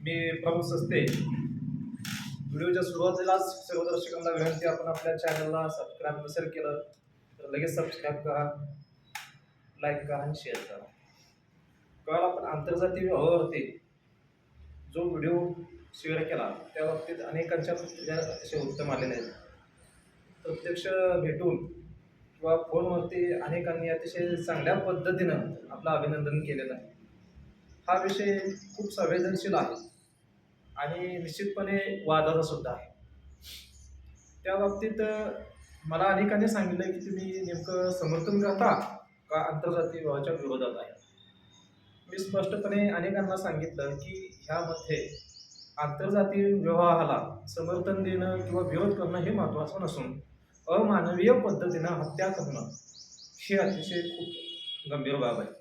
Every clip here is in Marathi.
मी प्रभू सस्ते. व्हिडिओच्या सुरुवातीलाच सर्व दर्शकांना विनंती आपण आपल्या चॅनलला सबस्क्राईब नसेल केलं तर लगेच सबस्क्राईब करा लाईक करा आणि शेअर करा. काल आपण आंतरजातीय विवाहावरती जो व्हिडिओ शेअर केला त्या बाबतीत अनेकांच्या प्रतिक्रिया असे उत्तम आलेले आहेत. प्रत्यक्ष भेटून किंवा फोनवरती अनेकांनी अतिशय चांगल्या पद्धतीनं आपलं अभिनंदन केलेलं आहे. हा विषय खूप संवेदनशील आहे. आणि निश्चितपणे वादाचा सुद्धा आहे. त्या बाबतीत मला अनेकांनी सांगितलं की तुम्ही नेमकं समर्थन करता का आंतरजातीय विवाहाच्या विरोधात आहे? मी स्पष्टपणे अनेकांना सांगितलं की ह्यामध्ये आंतरजातीय विवाहाला समर्थन देणं किंवा विरोध करणं हे महत्त्वाचं नसून अमानवीय पद्धतीनं हत्या करणं हे अतिशय खूप गंभीर बाब आहे.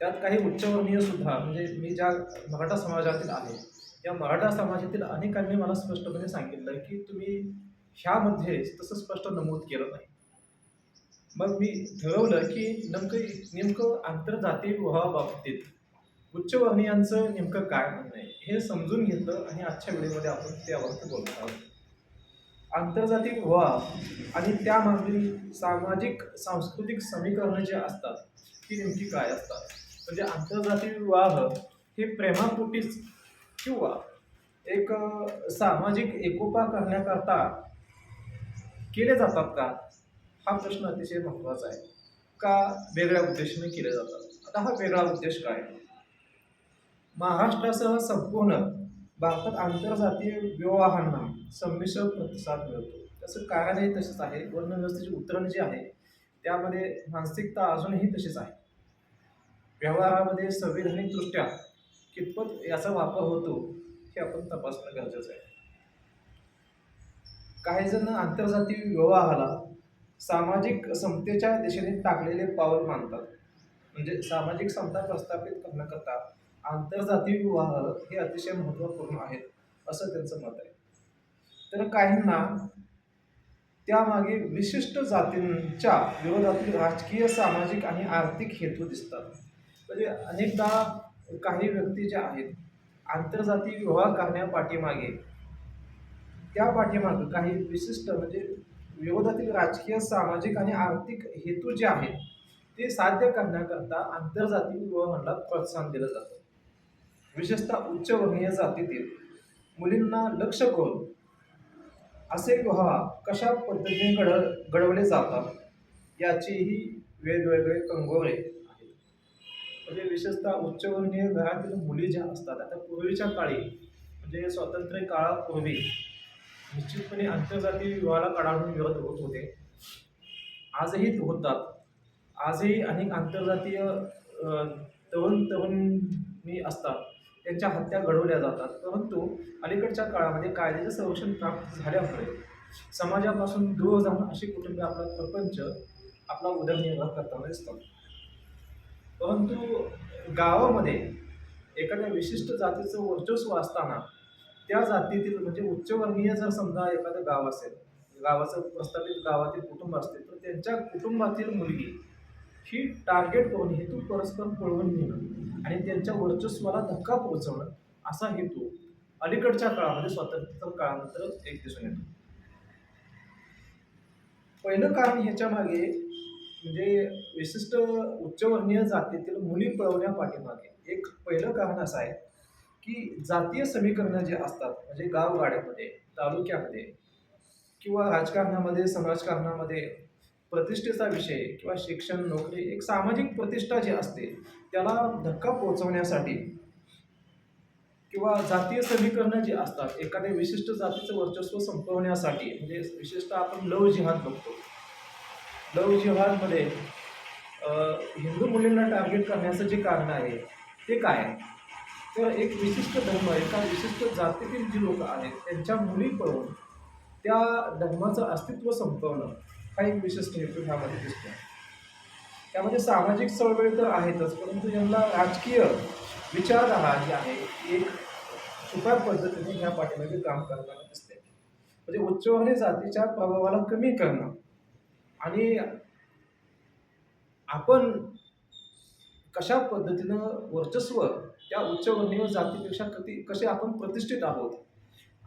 त्यात काही उच्चवर्णीय सुद्धा म्हणजे मी ज्या मराठा समाजातील आहे या मराठा समाजातील अनेकांनी मला स्पष्टपणे सांगितलं की तुम्ही ह्यामध्ये तसं स्पष्ट नमूद केलं नाही. मग मी ठरवलं की नेमकं नेमकं आंतरजातीय विवाहाबाबतीत उच्चवर्णीयांचं नेमकं काय म्हणणं आहे हे समजून घेतलं आणि आजच्या व्हिडिओमध्ये आपण त्यावरती बोलत आहोत. आंतरजातीय विवाह आणि त्यामागील सामाजिक सांस्कृतिक समीकरणं जे असतात ती नेमकी काय असतात? म्हणजे आंतरजातीय विवाह हे प्रेमापोटीच किंवा एक सामाजिक एकोपा करण्याकरता केले जातात का? हा प्रश्न अतिशय महत्त्वाचा आहे. का वेगळ्या उद्देशाने केले जातात? आता हा वेगळा उद्देश काय? महाराष्ट्रासह संपूर्ण भारतात आंतरजातीय विवाहांना संमिश्र प्रतिसाद मिळतो. त्याचं कारणही तसेच आहे. वर्णव्यवस्थेची उतरण जे आहे त्यामध्ये मानसिकता अजूनही तशीच आहे. व्यवहारामध्ये संविधानिकदृष्ट्या कितपत याचा वापर होतो हे आपण तपासणं गरजेचं आहे. काही जण आंतरजातीय विवाहाला सामाजिक समतेच्या दिशेने टाकलेले पाऊल मानतात. म्हणजे सामाजिक समता प्रस्थापित करण्याकरता आंतरजातीय विवाह हे अतिशय महत्त्वपूर्ण आहेत असं त्यांचं मत आहे. तर काहींना त्यामागे विशिष्ट जातींच्या विरोधातील राजकीय सामाजिक आणि आर्थिक हेतू दिसतात. म्हणजे अनेकदा काही व्यक्ती ज्या आहेत आंतरजातीय विवाह करण्या पाठीमागे त्या पाठीमागे काही विशिष्ट म्हणजे विरोधातील राजकीय सामाजिक आणि आर्थिक हेतू जे आहेत ते साध्य करण्याकरता आंतरजातीय विवाहाला प्रोत्साहन दिलं जातं. विशेषतः उच्चवर्णीय जातीतील मुलींना लक्ष करून असे विवाह कशा पद्धतीने घड घडवले जातात याचेही वेगवेगळे कंगोरे म्हणजे विशेषतः उच्चवर्णीय घरातील मुली ज्या असतात आता पूर्वीच्या काळी म्हणजे स्वातंत्र्य काळापूर्वी निश्चितपणे आंतरजातीय विवाहाला कडाडून विरोध होत होते. आजही होतात. आजही अनेक आंतरजातीय तरुण तरुणी असतात. त्यांच्या हत्या घडवल्या जातात. परंतु अलीकडच्या काळामध्ये कायद्याचे संरक्षण प्राप्त झाल्यामुळे समाजापासून दूर जाऊन अशी कुटुंबे आपला प्रपंच आपला उदरनिर्वाह करताना दिसतात. परंतु गावामध्ये एखाद्या विशिष्ट जातीचं वर्चस्व असताना त्या जातीतील म्हणजे उच्चवर्णीय जर समजा एखादं गाव असेल गावाचं प्रस्थापित गावातील कुटुंब असतील तर त्यांच्या कुटुंबातील मुलगी ही टार्गेट करून हेतू परस्पर पळवून नेणं आणि त्यांच्या वर्चस्वाला धक्का पोहोचवणं असा हेतू अलीकडच्या काळामध्ये स्वातंत्र्य काळानंतर एक दिसून येतो. पहिलं कारण ह्याच्या मागे म्हणजे विशिष्ट उच्चवर्णीय जातीतील मुली पळवण्या पाठीमागे. एक पहिलं कारण असं आहे की जातीय समीकरणं जे असतात म्हणजे गावगाड्यामध्ये तालुक्यामध्ये किंवा राजकारणामध्ये समाजकारणामध्ये प्रतिष्ठेचा विषय किंवा शिक्षण नोकरी एक सामाजिक प्रतिष्ठा जी असते त्याला धक्का पोहोचवण्यासाठी किंवा जातीय समीकरणं जी असतात एखाद्या विशिष्ट जातीचं वर्चस्व संपवण्यासाठी म्हणजे विशेषतः आपण लव जिहाद बघतो. लव जिहादमध्ये हिंदू मुलींना टार्गेट करण्याचं जे कारण आहे ते काय आहे? तर एक विशिष्ट धर्म एका विशिष्ट जातीतील जी लोक आहेत त्यांच्या मुली पळवून त्या धर्माचं अस्तित्व संपवणं हा एक विशिष्ट हेतू ह्यामध्ये दिसतो त्यामध्ये सामाजिक चळवळ तर आहेतच परंतु यांना राजकीय विचारधारा जी आहे एक सुपर पद्धतीने ह्या पाठीमागे काम करताना दिसते. म्हणजे उच्चवर्णीय जातीच्या प्रभावाला कमी करणं आणि आपण कशा पद्धतीनं वर्चस्व त्या उच्चवर्णीय जातीपेक्षा कधी कसे आपण प्रतिष्ठित आहोत?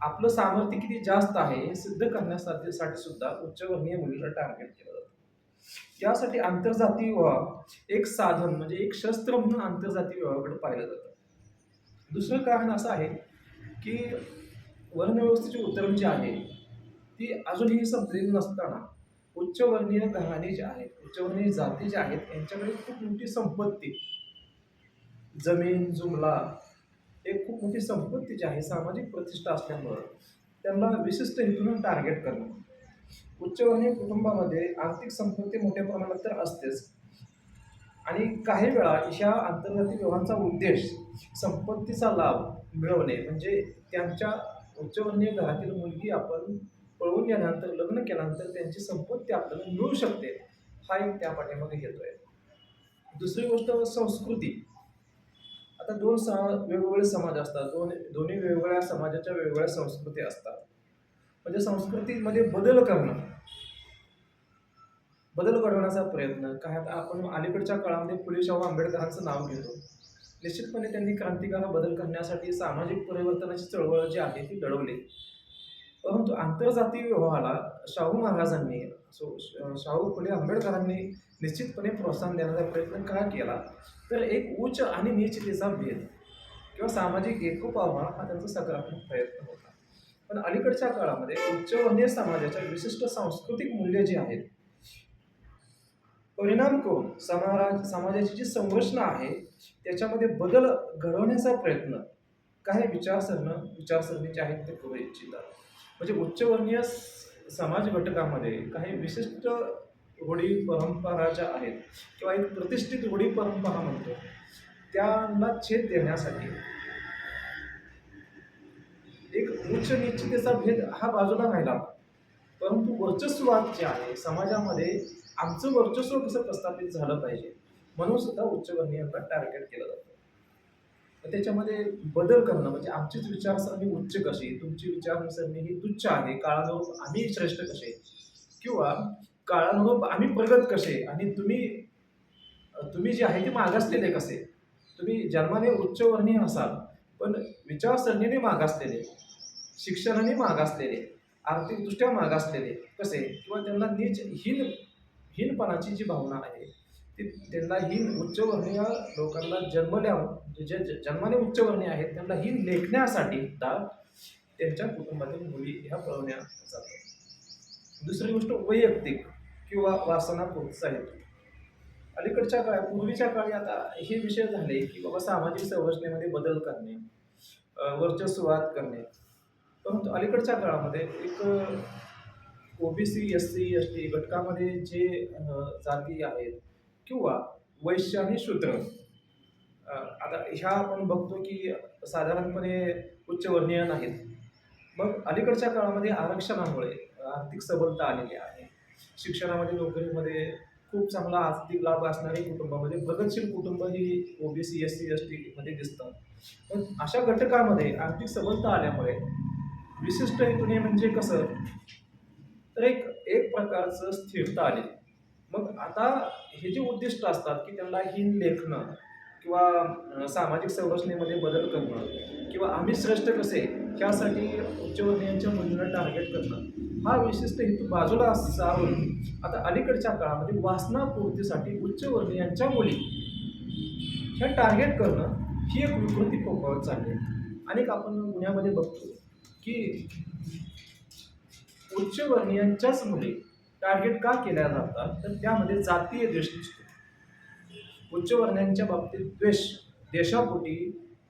आपलं सामर्थ्य किती जास्त आहे हे सिद्ध करण्यासाठी साठी सुद्धा उच्चवर्णीय मुलीला टार्गेट केलं जातं. यासाठी आंतरजातीय विवाह एक साधन म्हणजे एक शस्त्र म्हणून आंतरजातीय विवाहाकडे पाहिलं जातं. दुसरं कारण असं आहे की वर्णव्यवस्थेची उतरण जी आहे. ती अजूनही संपलेली नसताना उच्चवर्णीय घराणे जे आहेत उच्चवर्णीय जाती ज्या आहेत यांच्याकडे खूप मोठी संपत्ती. जमीन जुमला एक खूप मोठी संपत्ती जी आहे सामाजिक प्रतिष्ठा असल्यामुळं त्यांना विशिष्ट हेतून टार्गेट करणं. उच्चवर्णीय कुटुंबामध्ये आर्थिक संपत्ती मोठ्या प्रमाणात तर असतेच. आणि काही वेळा ह्या आंतरजातीय व्यवहारांचा उद्देश संपत्तीचा लाभ मिळवणे म्हणजे त्यांच्या उच्चवर्णीय घरातील मुलगी आपण पळवून गेल्यानंतर लग्न केल्यानंतर त्यांची संपत्ती आपल्याला मिळू शकते. हा एक त्या पाठीमागे येतोय दुसरी गोष्ट म्हणजे संस्कृती. आता दोन सा वेगवेगळे समाज असतात. दोन दोन्ही वेगवेगळ्या समाजाच्या वेगवेगळ्या संस्कृती असतात. म्हणजे संस्कृतीमध्ये बदल करणं. बदल घडवण्याचा प्रयत्न. काय आता आपण अलीकडच्या काळामध्ये फुले शाहू आंबेडकरांचं नाव घेतो. निश्चितपणे त्यांनी क्रांतिकारक बदल करण्यासाठी सामाजिक परिवर्तनाची चळवळ जी आहे ती लढवली परंतु आंतरजातीय विवाहाला शाहू महाराजांनी सो शाहू फुले आंबेडकरांनी निश्चितपणे प्रोत्साहन देण्याचा प्रयत्न का केला? तर एक उच्च आणि नीचतेचा भेद किंवा सामाजिक एकोपावा हा त्यांचा सकारात्मक प्रयत्न होता. पण अलीकडच्या काळामध्ये उच्चवर्णीय समाजाच्या विशिष्ट सांस्कृतिक मूल्य जी आहेत परिणाम करून समाज समाजाची जी संरचना आहे त्याच्यामध्ये बदल घडवण्याचा प्रयत्न काही विचारसरणं विचारसरणी जे आहेत ते करू इच्छितात म्हणजे उच्चवर्णीय स- समाज घटकामध्ये काही विशिष्ट होळी परंपरा ज्या आहेत किंवा एक प्रतिष्ठित होळी परंपरा म्हणतो त्यांना छेद देण्यासाठी एक उच्च निश्चितेचा भेद हा बाजूला राहिला. परंतु वर्चस्ववाद जे आहे समाजामध्ये आमचं वर्चस्व कसं प्रस्थापित झालं पाहिजे म्हणून सुद्धा उच्चवर्णीयांना टार्गेट केलं जातं. त्याच्यामध्ये बदल करणं म्हणजे आमचीच विचारसरणी उच्च कशी तुमची विचारसरणी ही तुच्छ आहे काळानुरूप आम्ही श्रेष्ठ कसे? किंवा काळानुरूप आम्ही प्रगत कसे? आणि तुम्ही तुम्ही जे आहे ते मागासलेले कसे? तुम्ही जन्माने उच्चवर्णीय असाल पण विचारसरणीने मागासलेले शिक्षणाने मागासलेले आर्थिकदृष्ट्या मागासलेले कसे? किंवा त्यांना नीच हीन हीनपणाची जी भावना आहे ती त्यांना ही उच्चवर्णीय लोकांना जन्मल्या जे जे जन्माने उच्चवर्णीय आहेत त्यांना ही लेखण्यासाठी सुद्धा त्यांच्या कुटुंबातील मुली ह्या पळवण्या जातात. दुसरी गोष्ट वैयक्तिक किंवा वासना प्रोत्साहित. अलीकडच्या काळात पूर्वीच्या काळी आता हे विषय झाले की बाबा सामाजिक संरचनेमध्ये बदल करणे अ, वर्चस्ववाद करणे. परंतु अलीकडच्या काळामध्ये एक OBC S C S T घटकामध्ये जे जाती आहेत किंवा वैश्य आणि शूद्र आता ह्या आपण बघतो की साधारणपणे उच्चवर्णीय नाहीत. मग अलीकडच्या काळामध्ये आरक्षणामुळे आर्थिक सबलता आलेली आहे. शिक्षणामध्ये नोकरीमध्ये खूप चांगला आर्थिक लाभ असणारी कुटुंबामध्ये प्रगतशील कुटुंब ही ओबीसी एस सी एस टीमध्ये दिसतात पण अशा घटकामध्ये आर्थिक सबलता आल्यामुळे विशिष्ट हेतूने म्हणजे कसं? तर एक एक प्रकारचं स्थिरता आली. मग आता हे जे उद्दिष्ट असतात की त्यांना हीन लेखणं किंवा सामाजिक संरचनेमध्ये बदल करणं किंवा आम्ही श्रेष्ठ कसे ह्यासाठी उच्चवर्णीयांच्या मुलींना टार्गेट करणं हा विशिष्ट हेतू बाजूला सारून आता अलीकडच्या काळामध्ये वासनापूर्तीसाठी उच्चवर्णीयांच्या मुली ह्या टार्गेट करणं ही एक विकृती फोफावत चालली आहे. अनेक आपण गुन्ह्यामध्ये बघतो की उच्चवर्णीयांच्याच मुली टार्गेट का केल्या जातात? तर त्यामध्ये जातीय द्वेष दिसतो. उच्चवर्णीयांच्या बाबतीत द्वेष देशापोटी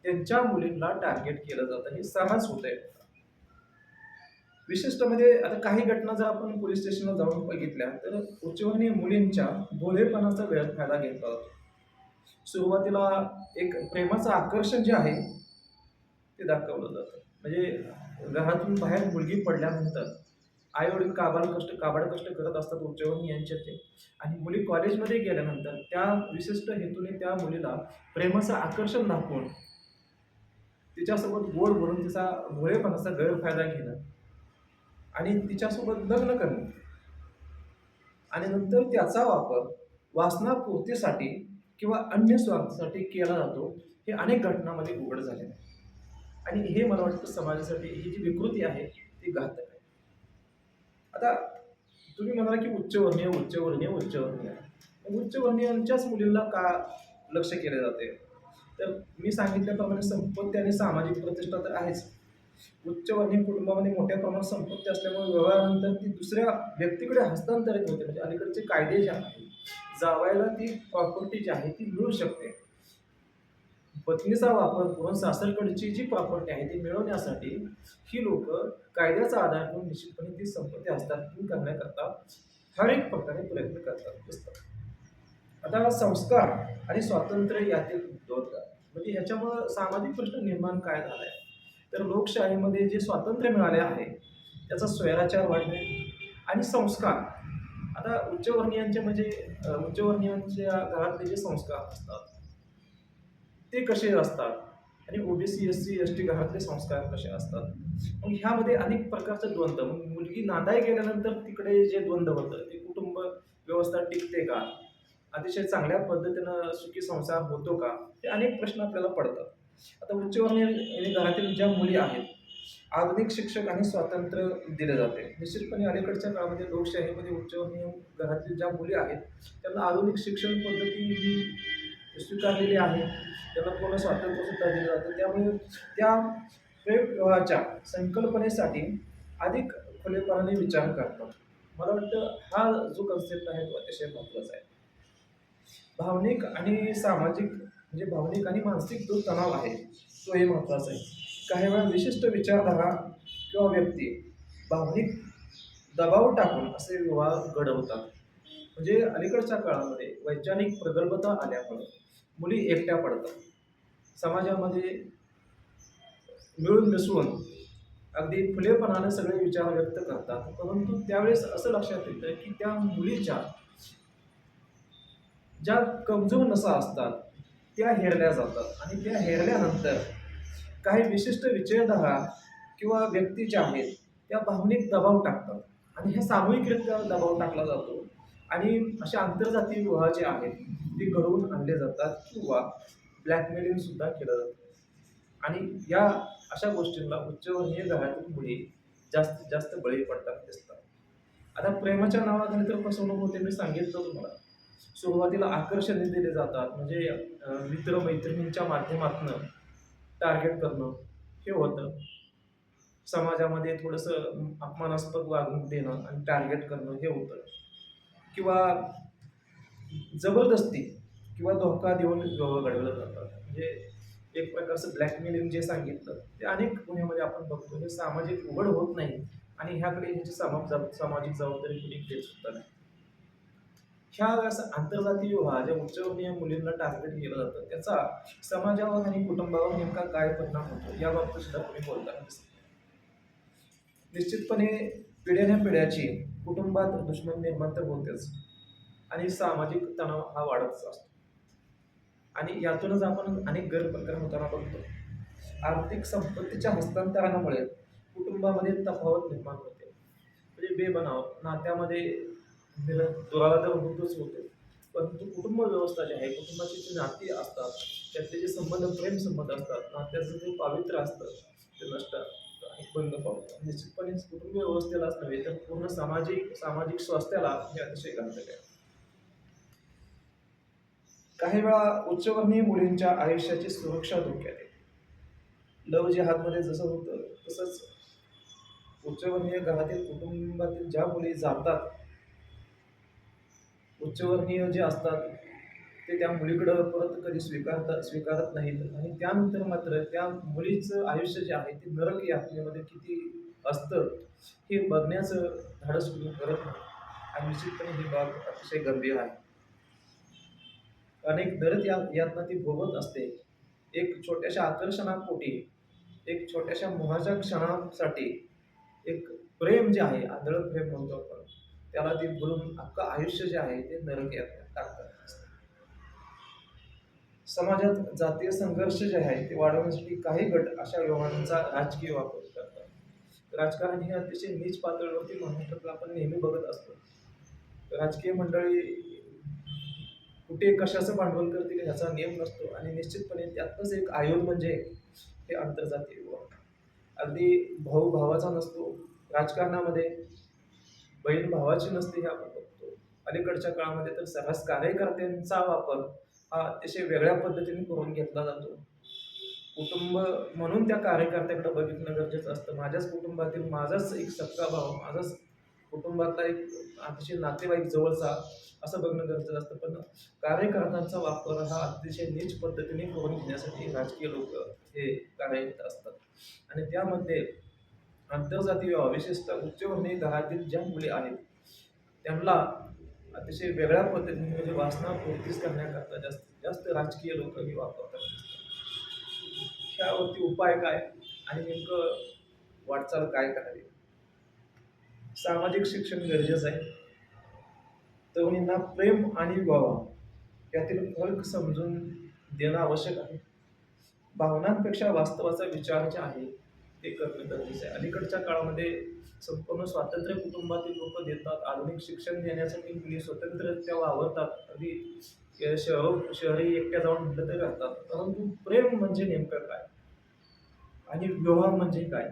त्यांच्या मुलींना टार्गेट केलं जातं. हे सहज होत आहे विशिष्ट म्हणजे आता काही घटना जर आपण पोलीस स्टेशनला जाऊन बघितल्या तर उच्चवर्णीय मुलींच्या भोळेपणाचा वेळ फायदा घेतला जातो. सुरुवातीला एक प्रेमाचं आकर्षण जे आहे ते दाखवलं जातं. म्हणजे घरातून बाहेर मुलगी पडल्यानंतर आई वडील काबाड कष्ट काबाड कष्ट करत असतात उच्चवर्णीय यांच्या ते. आणि मुली कॉलेजमध्ये गेल्यानंतर त्या विशिष्ट हेतूने त्या मुलीला प्रेमाचं आकर्षण दाखवून तिच्यासोबत गोड बोलून तिचा भोळेपणाचा गैरफायदा घेणं आणि तिच्यासोबत लग्न करणं. आणि नंतर त्याचा वापर वासनापूर्तीसाठी किंवा अन्य स्वार्थासाठी केला जातो हे अनेक घटनांमध्ये उघड झालेलं आहे. आणि हे मला वाटतं समाजासाठी ही जी विकृती आहे ती घातक आता तुम्ही म्हणाला की उच्चवर्णीय उच्चवर्णीय उच्चवर्णीय उच्चवर्णीयांच्याच मुलींना का लक्ष केले जाते? तर मी सांगितल्याप्रमाणे संपत्ती आणि सामाजिक प्रतिष्ठा तर आहेच. उच्चवर्णीय कुटुंबामध्ये मोठ्या प्रमाणात संपत्ती असल्यामुळे व्यवहारानंतर ती दुसऱ्या व्यक्तीकडे हस्तांतरित होते. म्हणजे अलीकडचे कायदे जे आहेत जावायला ती प्रॉपर्टी जी आहे ती मिळू शकते. पत्नीचा वापर करून सासरकडची जी प्रॉपर्टी आहे ती मिळवण्यासाठी ही लोक कायद्याचा आधार घेऊन निश्चितपणे ती संपत्ती हस्तांतरण करण्याकरता हर एक प्रकारे प्रयत्न करतात असतात आता संस्कार आणि स्वातंत्र्य यातील द्वंद्व म्हणजे ह्याच्यामुळं सामाजिक प्रश्न निर्माण काय झाला आहे तर लोकशाहीमध्ये जे स्वातंत्र्य मिळाले आहे त्याचा स्वैराचार वाढणे आणि संस्कार आता उच्चवर्णीयांचे म्हणजे उच्चवर्णीयांच्या घरातले जे संस्कार असतात ते कसे असतात? आणि OBC S C S T घरातले संस्कार कसे असतात? मग ह्यामध्ये अनेक प्रकारचे द्वंद्व मग मुलगी नांदाय गेल्यानंतर तिकडे जे द्वंद्व होतं ते कुटुंब व्यवस्था टिकते का? अतिशय चांगल्या पद्धतीनं सुखी संसार होतो का? हे अनेक प्रश्न आपल्याला पडतात. आता उच्चवर्णीय घरातील ज्या मुली आहेत आधुनिक शिक्षक आणि स्वातंत्र्य दिले जाते. निश्चितपणे अलीकडच्या काळामध्ये लोकशाहीमध्ये उच्चवर्णीय घरातील ज्या मुली आहेत त्यांना आधुनिक शिक्षण पद्धती ही स्वीकारलेली आहे त्याला पूर्ण स्वातंत्र्यसुद्धा दिलं जातं. त्यामुळे त्या प्रेम विवाहाच्या संकल्पनेसाठी अधिक खुलेपणाने विचार करतात. मला वाटतं हा जो कन्सेप्ट आहे तो अतिशय महत्त्वाचा आहे. भावनिक आणि सामाजिक म्हणजे भावनिक आणि मानसिक जो तणाव आहे तोही महत्त्वाचा आहे. काही वेळा विशिष्ट विचारधारा किंवा व्यक्ती भावनिक दबाव टाकून असे विवाह घडवतात. म्हणजे अलीकडच्या काळामध्ये वैज्ञानिक प्रगल्भता आल्यामुळे मुली एकट्या पडतात. समाजामध्ये मिळून मिसळून अगदी खुलेपणाने सगळे विचार व्यक्त करतात. परंतु त्यावेळेस असं लक्षात येतं की त्या मुलीच्या ज्या कमजोर नसा असतात त्या हेरल्या जातात. आणि त्या हेरल्यानंतर काही विशिष्ट विचारधारा किंवा व्यक्ती ज्या आहेत त्या भावनिक दबाव टाकतात. आणि हे सामूहिकरित्या दबाव टाकला जातो. आणि अशा आंतरजातीय विवाह जे आहेत ते घडवून आणले जातात किंवा ब्लॅकमेलिंग सुद्धा केलं जातं. आणि या अशा गोष्टींना उच्चवर्णीय घरातील मुली जास्तीत जास्त बळी पडतात दिसतात. आता प्रेमाच्या नावाखाली तर फसवणूक होते मी सांगितलं तुम्हाला. सुरुवातीला आकर्षणे दिले जातात म्हणजे मित्र मित्रमैत्रिणींच्या माध्यमातून टार्गेट करणं हे होतं. समाजामध्ये थोडंसं अपमानास्पद वागणूक देणं आणि टार्गेट करणं हे होतं. किंवा जबरदस्ती किंवा धोका देऊन व्यवहार घडवलं जातात. म्हणजे एक प्रकारचं ब्लॅकमेलिंग जे सांगितलं ते अनेक गुन्ह्यामध्ये आपण बघतो. हे सामाजिक उघड होत नाही आणि ह्याकडे ह्याची समाज जब- सामाजिक जबाबदारी कुणी घेत सुद्धा नाही. ह्या असं आंतरजातीय विवाह ज्या उच्चवर्णीय मुलींना टार्गेट केलं जातं त्याचा समाजावर आणि कुटुंबावर नेमका काय परिणाम होतो याबाबत सुद्धा कोणी बोलताना दिसत नाही. निश्चितपणे पिढ्याने पिढ्याची कुटुंबात दुश्मन निर्माण तर होतेच. आणि सामाजिक तणाव हा वाढतच असतो. आणि यातूनच आपण अनेक गैरप्रकार होताना बघतो. आर्थिक संपत्तीच्या हस्तांतरणामुळे कुटुंबामध्ये तफावत निर्माण होते. म्हणजे बेबनाव नात्यामध्ये निर- तर होतच होते. परंतु कुटुंब व्यवस्था जी आहे कुटुंबाची जी नाती असतात त्यातले जे संबंध प्रेम संबंध असतात नात्याचं जे पावित्र्य असतं ते नष्ट बंद पावतं निश्चितपणे कुटुंब व्यवस्थेलाच नव्हे तर पूर्ण सामाजिक सामाजिक स्वास्थ्याला हे अतिशय घातक आहे. काही वेळा उच्चवर्णीय मुलींच्या आयुष्याची सुरक्षा धोक्यात आहे लव जिहादमध्ये जसं होतं तसंच उच्चवर्णीय घरातील कुटुंबातील ज्या मुली जातात उच्चवर्णीय जे असतात ते त्या मुलीकडं परत कधी स्वीकारतात स्वीकारत नाहीत. आणि त्यानंतर मात्र त्या मुलीचं आयुष्य जे आहे ते नरक यातनेमध्ये किती असतं हे बघण्याचं धाडस कुणी करत नाही. आणि निश्चितपणे ही बाब अतिशय गंभीर आहे. अनेक नरक या यातना ती भोगत असते. एक छोट्याशा आकर्षणापोटी एक छोट्याशा मोहाच्या क्षणासाठी एक प्रेम जे आहे आंधळ प्रेम म्हणतो आपण त्याला ती भरून अख्खं आयुष्य जे आहे ते नरक यातना टाकतात समाजात जातीय संघर्ष जे आहे ते वाढवण्यासाठी काही गट अशा व्यवहारांचा राजकीय वापर करतात. राजकारण हे अतिशय नीच पातळीवरती महाराष्ट्रातला आपण नेहमी बघत असतो. राजकीय मंडळी कुठे कशाचं भांडवल करतील ह्याचा नियम नसतो आणि निश्चितपणे त्यातच एक आयोग म्हणजे हे आंतरजातीय विवाह अगदी भाऊ भावाचा नसतो राजकारणामध्ये बहीण भावाची नसते हे आपण बघतो. अलीकडच्या काळामध्ये तर सर्रास कार्यकर्त्यांचा वापर हा अतिशय वेगळ्या पद्धतीने करून घेतला जातो. कुटुंब म्हणून त्या कार्यकर्त्याकडे बघितणं गरजेचं असतं. माझ्याच कुटुंबातील माझाच एक सक्का भाव माझाच कुटुंबातला एक अतिशय नातेवाईक जवळचा असं बघणं गरजेचं असतं. पण कार्यकर्त्यांचा वापर हा अतिशय नीच पद्धतीने करून घेण्यासाठी राजकीय लोक हे कार्यरत असतात. आणि त्यामध्ये आंतरजातीय विवाह विशेषतः उच्चवर्णीय घरातील ज्या मुली आहेत त्यांना अतिशय वेगळ्या पद्धतीने म्हणजे वासनापूर्तीच करण्याकरता जास्तीत जास्त राजकीय लोक ही वापरतात. ह्यावरती उपाय काय आणि नेमकं वाटचाल काय करावी? सामाजिक शिक्षण गरजेचं आहे. तरुणींना प्रेम आणि विवाह यातील फरक समजून देणं आवश्यक आहे. भावनांपेक्षा वास्तवाचा विचार जे आहे ते करणं गरजेचं आहे. अलीकडच्या काळामध्ये संपूर्ण स्वातंत्र्य कुटुंबातील लोक देतात. आधुनिक शिक्षण देण्यासाठी मुली स्वतंत्ररित्या वावरतात. अगदी शहर शहरी एकट्या जाऊन म्हटलं तर राहतात. परंतु प्रेम म्हणजे नेमकं काय? आणि विवाह म्हणजे काय?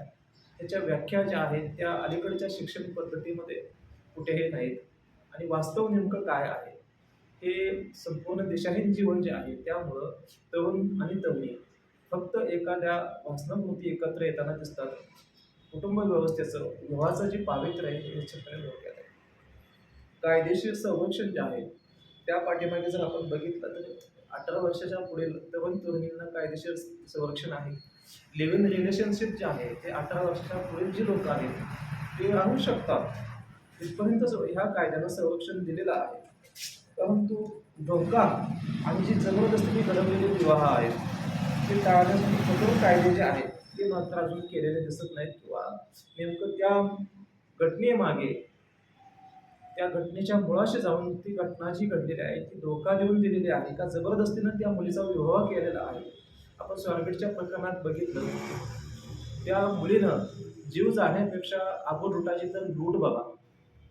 त्याच्या व्याख्या ज्या आहेत त्या अलीकडच्या शिक्षण पद्धतीमध्ये कुठेही नाहीत. आणि वास्तव नेमकं काय आहे? हे संपूर्ण देशाहीन जीवन जे आहे त्यामुळं तरुण आणि तरुणी फक्त एखाद्या वासनापुरती एकत्र येताना दिसतात. कुटुंब व्यवस्थेचं विवाहाचं जे पावित्र्य आहे ते निश्चितपणे धोक्यात आहे. कायदेशीर संरक्षण जे आहे त्या पाठीमागे जर आपण बघितलं तर अठरा वर्षाच्या पुढील तरुण तरुणींना कायदेशीर संरक्षण आहे. लिव्ह इन रिलेशनशिप जे आहे ते अठरा वर्षाच्या पुढे जी लोक आहेत ते राहू शकतात. इथपर्यंत ह्या कायद्यानं संरक्षण दिलेलं आहे. परंतु धोका आणि जी जबरदस्तीने घडवलेले विवाह आहेत ते टाळण्यासाठी कठोर कायदे जे आहेत ते मात्र अजून केलेले दिसत नाहीत किंवा नेमकं त्या घटनेमागे त्या घटनेच्या मुळाशी जाऊन ती घटना जी घडलेली आहे ती धोका देऊन दिलेली आहे का? जबरदस्तीनं त्या मुलीचा विवाह केलेला आहे. आपण स्वारगेटच्या प्रकरणात बघितलं. त्या मुलीनं जीव जाण्यापेक्षा आपण लुटाची तर लूट बाबा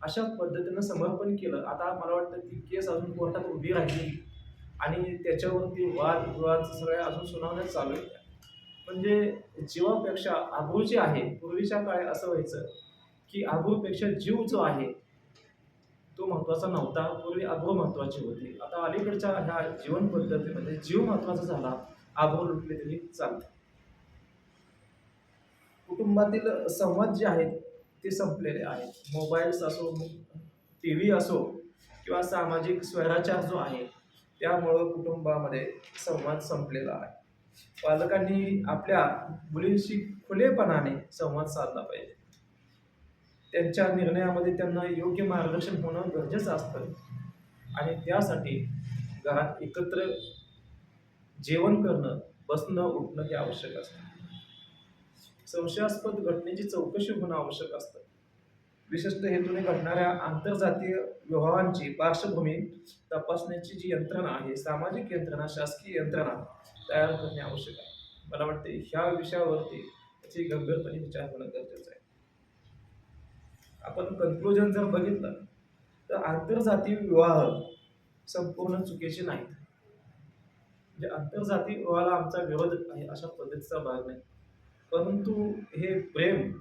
अशा पद्धतीनं समर्पण केलं. आता मला वाटतं ती केस अजून कोर्टात उभी राहिली. आणि त्याच्यावरती वाद विवाद सगळ्या अजून सुनावण्यात चालू आहे म्हणजे जीवापेक्षा आभू जे आहे पूर्वीच्या काळी असं व्हायचं की आभूपेक्षा जीव जो आहे तो महत्त्वाचा नव्हता. पूर्वी आभू महत्त्वाची होती. आता अलीकडच्या ह्या जीवन पद्धतीमध्ये जीव महत्त्वाचा झाला. आबरू लुटले तरी चालते. कुटुंबातील संवाद जे आहेत ते संपलेले आहेत. मोबाईल्स असो टी व्ही असो किंवा सामाजिक स्वराचार जो आहे त्यामुळं कुटुंबामध्ये संवाद संपलेला आहे. पालकांनी आपल्या मुलींशी खुलेपणाने संवाद साधला पाहिजे. त्यांच्या निर्णयामध्ये त्यांना योग्य मार्गदर्शन होणं गरजेचं असतं. आणि त्यासाठी घरात एकत्र जेवण करणं बसणं उठणं हे आवश्यक असतं. संशयास्पद घटनेची चौकशी होणं आवश्यक असतं. विशिष्ट हेतूने घडणाऱ्या आंतरजातीय विवाहांची पार्श्वभूमी तपासण्याची जी यंत्रणा आहे सामाजिक यंत्रणा शासकीय यंत्रणा तयार करणे आवश्यक आहे. मला वाटते ह्या विषयावरती त्याची गंभीरपणे विचार होणं गरजेचं आहे. आपण कन्क्लुजन जर बघितलं तर आंतरजातीय विवाह संपूर्ण चुकीचे नाहीत. म्हणजे आंतरजाती विवाहाला आमचा विरोध आहे अशा पद्धतीचा भाग नाही. परंतु हे प्रेम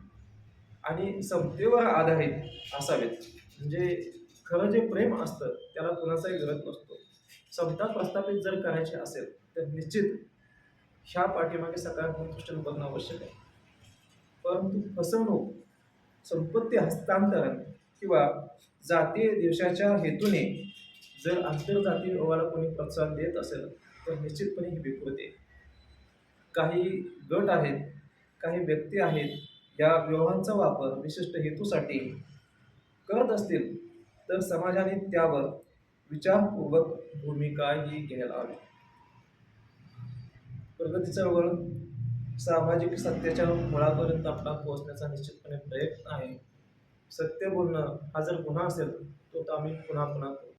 आणि समतेवर आधारित असावेत. म्हणजे खरं जे प्रेम असतं त्याला कुणाचाही विरोध नसतो. समता प्रस्थापित जर करायची असेल तर निश्चित ह्या पाठीमागे सकारात्मक दृष्टीने बघणं आवश्यक आहे. परंतु फसवणूक संपत्ती हस्तांतरण किंवा जातीय देशाच्या हेतूने जर आंतरजातीय विवाहाला कोणी प्रोत्साहन देत असेल तर निश्चितपणे ही विकृती आहे. काही गट आहेत काही व्यक्ती आहेत या विवाहांचा वापर विशिष्ट हेतूसाठी करत असतील तर समाजाने त्यावर विचारपूर्वक भूमिका ही घ्यायला हवी. प्रगती चळवळ सामाजिक सत्याच्या मुळापर्यंत आपला पोहोचण्याचा निश्चितपणे प्रयत्न आहे. सत्य बोलणं हा जर गुन्हा असेल तो तर आम्ही पुन्हा पुन्हा करू.